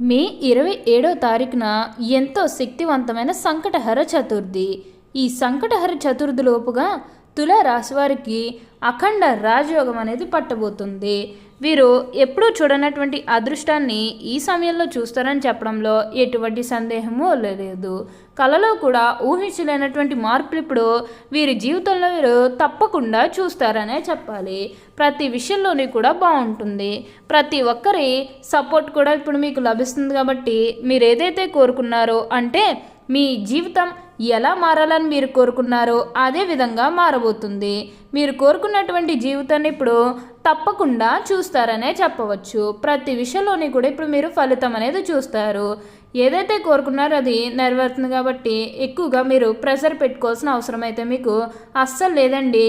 మే ఇరవై ఏడో తారీఖున ఎంతో శక్తివంతమైన సంకటహర చతుర్థి. ఈ సంకటహర చతుర్థి లోపుగా తుల రాశివారికి అఖండ రాజయోగం అనేది పట్టబోతుంది. వీరు ఎప్పుడూ చూడనటువంటి అదృష్టాన్ని ఈ సమయంలో చూస్తారని చెప్పడంలో ఎటువంటి సందేహము లేదు. కళలో కూడా ఊహించలేనటువంటి మార్పులు ఇప్పుడు వీరి జీవితంలో వీరు తప్పకుండా చూస్తారనే చెప్పాలి. ప్రతి విషయంలోని కూడా బాగుంటుంది. ప్రతి ఒక్కరి సపోర్ట్ కూడా ఇప్పుడు మీకు లభిస్తుంది కాబట్టి మీరు ఏదైతే కోరుకున్నారో అంటే మీ జీవితం ఎలా మారాలని మీరు కోరుకున్నారో అదే విధంగా మారబోతుంది. మీరు కోరుకున్నటువంటి జీవితాన్ని ఇప్పుడు తప్పకుండా చూస్తారనే చెప్పవచ్చు. ప్రతి విషయంలోని కూడా ఇప్పుడు మీరు ఫలితం అనేది చూస్తారు. ఏదైతే కోరుకున్నారో అది నెరవేరుతుంది కాబట్టి ఎక్కువగా మీరు ప్రెషర్ పెట్టుకోవాల్సిన అవసరం అయితే మీకు అస్సలు లేదండి.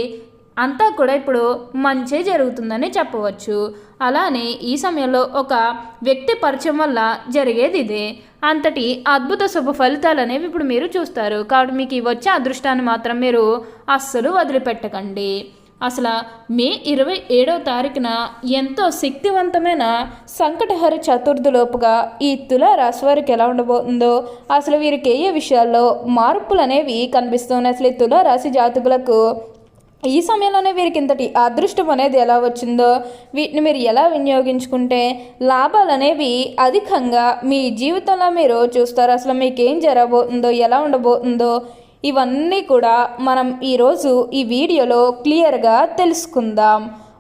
అంతా కూడా ఇప్పుడు మంచే జరుగుతుందని చెప్పవచ్చు. అలానే ఈ సమయంలో ఒక వ్యక్తి పరిచయం వల్ల జరిగేది ఇదే. అంతటి అద్భుత శుభ ఫలితాలు అనేవి ఇప్పుడు మీరు చూస్తారు. కాబట్టి మీకు వచ్చే అదృష్టాన్ని మాత్రం మీరు అస్సలు వదిలిపెట్టకండి. అసలు మే ఇరవై ఏడవ తారీఖున ఎంతో శక్తివంతమైన సంకటహర చతుర్థి లోపుగా ఈ తుల రాశి వారికి ఎలా ఉండబోతుందో అసలు వీరికి ఏ విషయాల్లో మార్పులు అనేవి కనిపిస్తున్నాయి? అసలు ఈ తుల రాశి జాతకులకు ఈ సమయంలోనే వీరికి ఇంతటి అదృష్టం అనేది ఎలా వచ్చిందో వీటిని మీరు ఎలా వినియోగించుకుంటే లాభాలు అనేవి అధికంగా మీ జీవితంలో మీరు చూస్తారు. అసలు మీకు ఏం జరగబోతుందో ఎలా ఉండబోతుందో ఇవన్నీ కూడా మనం ఈరోజు ఈ వీడియోలో క్లియర్గా తెలుసుకుందాం.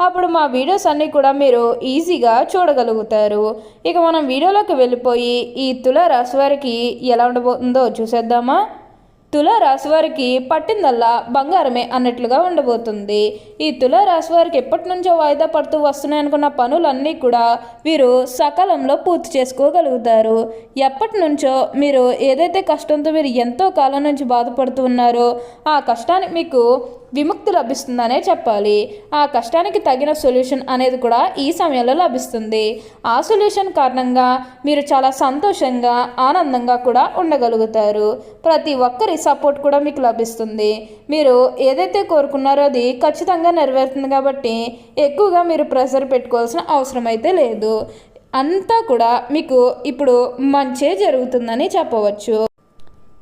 అప్పుడు మా వీడియోస్ అన్నీ కూడా మీరు ఈజీగా చూడగలుగుతారు. ఇక మనం వీడియోలోకి వెళ్ళిపోయి ఈ తుల రాశి వారికి ఎలా ఉండబోతుందో చూసేద్దామా? తుల వారికి పట్టిందల్లా బంగారమే అన్నట్లుగా ఉండబోతుంది. ఈ తుల వారికి ఎప్పటి నుంచో వాయిదా పడుతూ వస్తున్నాయి అనుకున్న పనులన్నీ కూడా వీరు సకాలంలో పూర్తి చేసుకోగలుగుతారు. ఎప్పటి నుంచో మీరు ఏదైతే కష్టంతో మీరు ఎంతో కాలం నుంచి బాధపడుతూ ఉన్నారో ఆ కష్టానికి మీకు విముక్తి లభిస్తుందనే చెప్పాలి. ఆ కష్టానికి తగిన సొల్యూషన్ అనేది కూడా ఈ సమయంలో లభిస్తుంది. ఆ సొల్యూషన్ కారణంగా మీరు చాలా సంతోషంగా ఆనందంగా కూడా ఉండగలుగుతారు. ప్రతి ఒక్కరి సపోర్ట్ కూడా మీకు లభిస్తుంది. మీరు ఏదైతే కోరుకున్నారో అది ఖచ్చితంగా నెరవేరుతుంది కాబట్టి ఎక్కువగా మీరు ప్రెషర్ పెట్టుకోవాల్సిన అవసరం అయితే లేదు. అంతా కూడా మీకు ఇప్పుడు మంచే జరుగుతుందని చెప్పవచ్చు.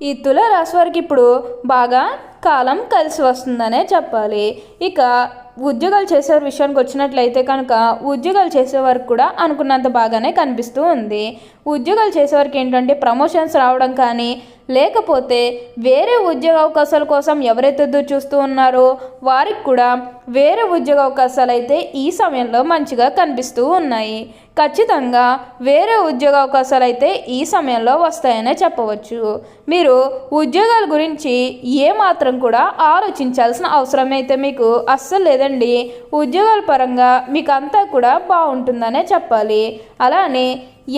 ఈ తుల రాశి వారికి ఇప్పుడు బాగా కాలం కలిసి వస్తుందనే చెప్పాలి. ఇక ఉద్యోగాలు చేసే విషయానికి వచ్చినట్లయితే కనుక ఉద్యోగాలు చేసేవారికి కూడా అనుకున్నంత బాగానే కనిపిస్తూ ఉంది. ఉద్యోగాలు చేసేవారికి ఏంటంటే ప్రమోషన్స్ రావడం కానీ లేకపోతే వేరే ఉద్యోగ అవకాశాల కోసం ఎవరైతే ఎదురు చూస్తూ ఉన్నారో వారికి కూడా వేరే ఉద్యోగ అవకాశాలు అయితే ఈ సమయంలో మంచిగా కనిపిస్తూ ఉన్నాయి. ఖచ్చితంగా వేరే ఉద్యోగ అవకాశాలు అయితే ఈ సమయంలో వస్తాయనే చెప్పవచ్చు. మీరు ఉద్యోగాల గురించి ఏమాత్రం కూడా ఆలోచించాల్సిన అవసరం అయితే మీకు అస్సలు లేదండి. ఉద్యోగాల పరంగా మీకు అంతా కూడా బాగుంటుందనే చెప్పాలి. అలానే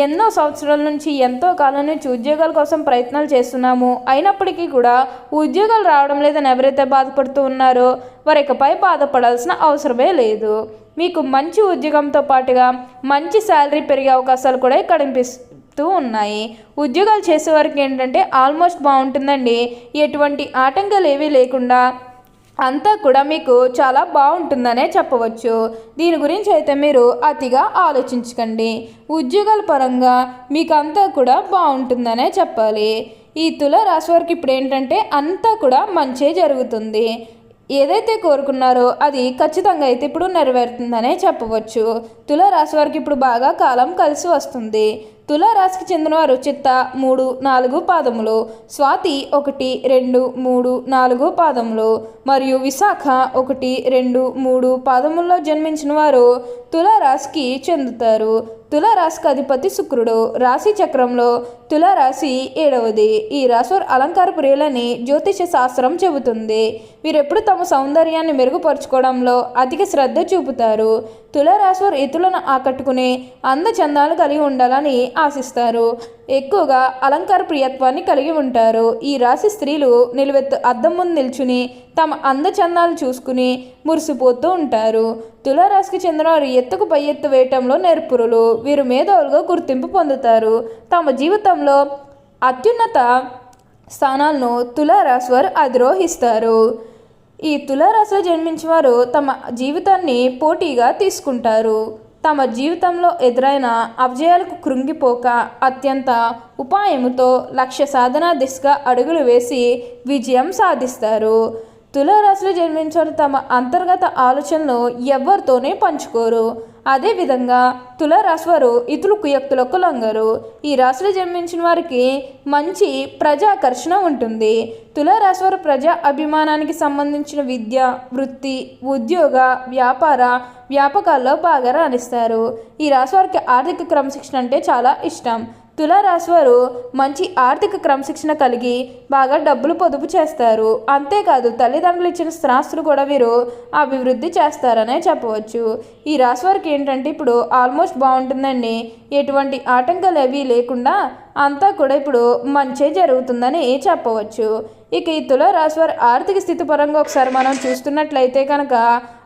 ఎన్నో సంవత్సరాల నుంచి ఎంతో కాలం నుంచి ఉద్యోగాల కోసం ప్రయత్నాలు చేస్తున్నాము. అయినప్పటికీ కూడా ఉద్యోగాలు రావడం లేదని ఎవరైతే బాధపడుతూ ఉన్నారో వారి ఇకపై బాధపడాల్సిన అవసరమే లేదు. మీకు మంచి ఉద్యోగంతో పాటుగా మంచి శాలరీ పెరిగే అవకాశాలు కూడా కనిపిస్తూ ఉన్నాయి. ఉద్యోగాలు చేసేవారికి ఏంటంటే ఆల్మోస్ట్ బాగుంటుందండి. ఎటువంటి ఆటంకాలు ఏవీ లేకుండా అంతా కూడా మీకు చాలా బాగుంటుందనే చెప్పవచ్చు. దీని గురించి అయితే మీరు అతిగా ఆలోచించకండి. ఉద్యోగాల పరంగా మీకు అంతా కూడా బాగుంటుందనే చెప్పాలి. ఈ తుల రాశి వారికి ఇప్పుడు ఏంటంటే అంతా కూడా మంచే జరుగుతుంది. ఏదైతే కోరుకున్నారో అది ఖచ్చితంగా అయితే ఇప్పుడు నెరవేరుతుందనే చెప్పవచ్చు. తులారాశి వారికి ఇప్పుడు బాగా కాలం కలిసి వస్తుంది. తులారాశికి చెందినవారు చిత్త మూడు నాలుగు పాదములు స్వాతి ఒకటి రెండు మూడు నాలుగు పాదములు మరియు విశాఖ ఒకటి రెండు మూడు పాదముల్లో జన్మించిన వారు తులారాశికి చెందుతారు. తులారాశికి అధిపతి శుక్రుడు రాశి చక్రంలో తులారాశి ఏడవది. ఈ రాశివారు అలంకార ప్రియులని జ్యోతిష శాస్త్రం చెబుతుంది. వీరెప్పుడు తమ సౌందర్యాన్ని మెరుగుపరుచుకోవడంలో అధిక శ్రద్ధ చూపుతారు. తుల రాశివారు ప్రజలను ఆకట్టుకునే అందచందాలు కలిగి ఉండాలని ఆశిస్తారు. ఎక్కువగా అలంకార ప్రియత్వాన్ని కలిగి ఉంటారు. ఈ రాశి స్త్రీలు నిలువెత్తు అద్దం ముందు నిల్చుని తమ అందచందాలు చూసుకుని మురిసిపోతూ ఉంటారు. తులారాశికి చెందిన వారు ఎత్తుకు పై ఎత్తు వేయటంలో నేర్పురులు. వీరు మేధావులుగా గుర్తింపు పొందుతారు. తమ జీవితంలో అత్యున్నత స్థానాలను తులారాశి వారు అధిరోహిస్తారు. ఈ తులారాశిలో జన్మించిన వారు తమ జీవితాన్ని పోటీగా తీసుకుంటారు. తమ జీవితంలో ఎదురైన అపజయాలకు కృంగిపోక అత్యంత ఉపాయముతో లక్ష్య సాధన దిశగా అడుగులు వేసి విజయం సాధిస్తారు. తులారాశిలో జన్మించారు. తమ అంతర్గత ఆలోచనలు ఎవరితోనే పంచుకోరు. అదేవిధంగా తులారాశి వారు ఇతరులు కుయక్తులకు లొంగరు. ఈ రాశిలో జన్మించిన వారికి మంచి ప్రజాకర్షణ ఉంటుంది. తులారాశి వారు ప్రజా అభిమానానికి సంబంధించిన విద్య వృత్తి ఉద్యోగ వ్యాపార వ్యాపకాల్లో బాగా రాణిస్తారు. ఈ రాశి వారికి ఆర్థిక క్రమశిక్షణ అంటే చాలా ఇష్టం. తులారాశి వారు మంచి ఆర్థిక క్రమశిక్షణ కలిగి బాగా డబ్బులు పొదుపు చేస్తారు. అంతేకాదు తల్లిదండ్రులు ఇచ్చిన స్థిరాస్తులు కూడా వీరు అభివృద్ధి చేస్తారనే చెప్పవచ్చు. ఈ రాశి వారికి ఏంటంటే ఇప్పుడు ఆల్మోస్ట్ బాగుంటుందండి. ఎటువంటి ఆటంకాలు అవి లేకుండా అంతా కూడా ఇప్పుడు మంచే జరుగుతుందని చెప్పవచ్చు. ఇక ఈ తులారాశి వారి ఆర్థిక స్థితి పరంగా ఒకసారి మనం చూస్తున్నట్లయితే కనుక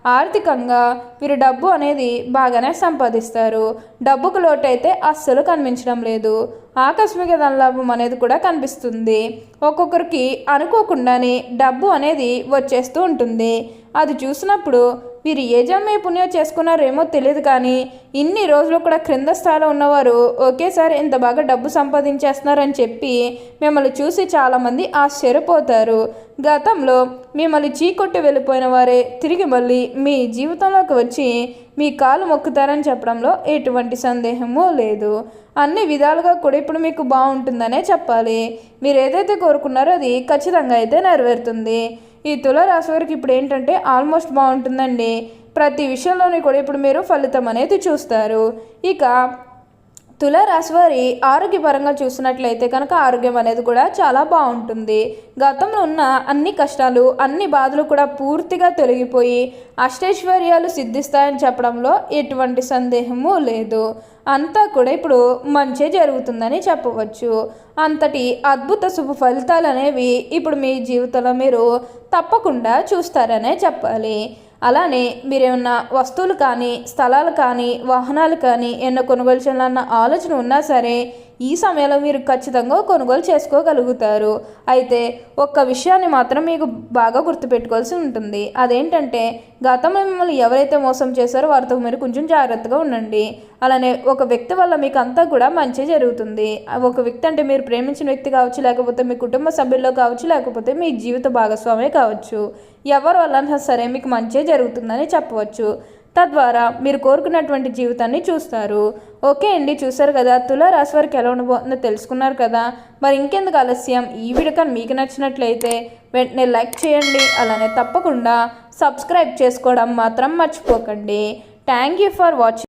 ఆర్థికంగా వీరు డబ్బు అనేది బాగానే సంపాదిస్తారు. డబ్బుకు లోటైతే అస్సలు కనిపించడం లేదు. ఆకస్మిక ధనలాభం అనేది కూడా కనిపిస్తుంది. ఒక్కొక్కరికి అనుకోకుండానే డబ్బు అనేది వచ్చేస్తూ ఉంటుంది. అది చూసినప్పుడు వీరు ఏ జన్మే పుణ్యం చేసుకున్నారేమో తెలియదు కానీ ఇన్ని రోజులు కూడా క్రింద స్థాయిలో ఉన్నవారు ఒకేసారి ఇంత బాగా డబ్బు సంపాదించేస్తున్నారని చెప్పి మిమ్మల్ని చూసి చాలామంది ఆశ్చర్యపోతారు. గతంలో మిమ్మల్ని చీకొట్టి వెళ్ళిపోయిన వారే తిరిగి మళ్ళీ మీ జీవితంలోకి వచ్చి మీ కాలు మొక్కుతారని చెప్పడంలో ఎటువంటి సందేహము లేదు. అన్ని విధాలుగా కూడా ఇప్పుడు మీకు బాగుంటుందనే చెప్పాలి. మీరు ఏదైతే కోరుకున్నారో అది ఖచ్చితంగా అయితే నెరవేరుతుంది. ఈ తులారాశి వారికి ఇప్పుడు ఏంటంటే ఆల్మోస్ట్ బాగుంటుందండి. ప్రతి విషయంలోని కూడా ఇప్పుడు మీరు ఫలితం అనేది చూస్తారు. ఇక తులారాశి వారి ఆరోగ్యపరంగా చూసినట్లయితే కనుక ఆరోగ్యం అనేది కూడా చాలా బాగుంటుంది. గతంలో ఉన్న అన్ని కష్టాలు అన్ని బాధలు కూడా పూర్తిగా తొలగిపోయి అష్టైశ్వర్యాలు సిద్ధిస్తాయని చెప్పడంలో ఎటువంటి సందేహము లేదు. అంతా కూడా ఇప్పుడు మంచి జరుగుతుందని చెప్పవచ్చు. అంతటి అద్భుత శుభ ఫలితాలు అనేవి ఇప్పుడు మీ జీవితంలో మీరు తప్పకుండా చూస్తారనే చెప్పాలి. అలానే మీరేమన్నా వస్తువులు కానీ స్థలాలు కానీ వాహనాలు కానీ ఎన్నో కొనుగోలు చేయాలన్న ఆలోచన ఉన్నా సరే ఈ సమయంలో మీరు ఖచ్చితంగా కొనుగోలు చేసుకోగలుగుతారు. అయితే ఒక్క విషయాన్ని మాత్రం మీకు బాగా గుర్తుపెట్టుకోవాల్సి ఉంటుంది. అదేంటంటే గతంలో మిమ్మల్ని ఎవరైతే మోసం చేశారో వారితో మీరు కొంచెం జాగ్రత్తగా ఉండండి. అలానే ఒక వ్యక్తి వల్ల మీకు అంతా కూడా మంచి జరుగుతుంది. ఒక వ్యక్తి అంటే మీరు ప్రేమించిన వ్యక్తి కావచ్చు లేకపోతే మీ కుటుంబ సభ్యుల్లో కావచ్చు లేకపోతే మీ జీవిత భాగస్వామే కావచ్చు. ఎవరి వల్ల సరే మీకు మంచి జరుగుతుందని చెప్పవచ్చు. తద్వారా మీరు కోరుకున్నటువంటి జీవితాన్ని చూస్తారు. ఓకే అండి చూసారు కదా? తులా రాశి వారికి ఎలా ఉండబోతుందో తెలుసుకున్నారు కదా? మరి ఇంకెందుకు ఆలస్యం? ఈ వీడియో కానీ మీకు నచ్చినట్లయితే వెంటనే లైక్ చేయండి అలానే తప్పకుండా సబ్స్క్రైబ్ చేసుకోవడం మాత్రం మర్చిపోకండి. Thank you for watching.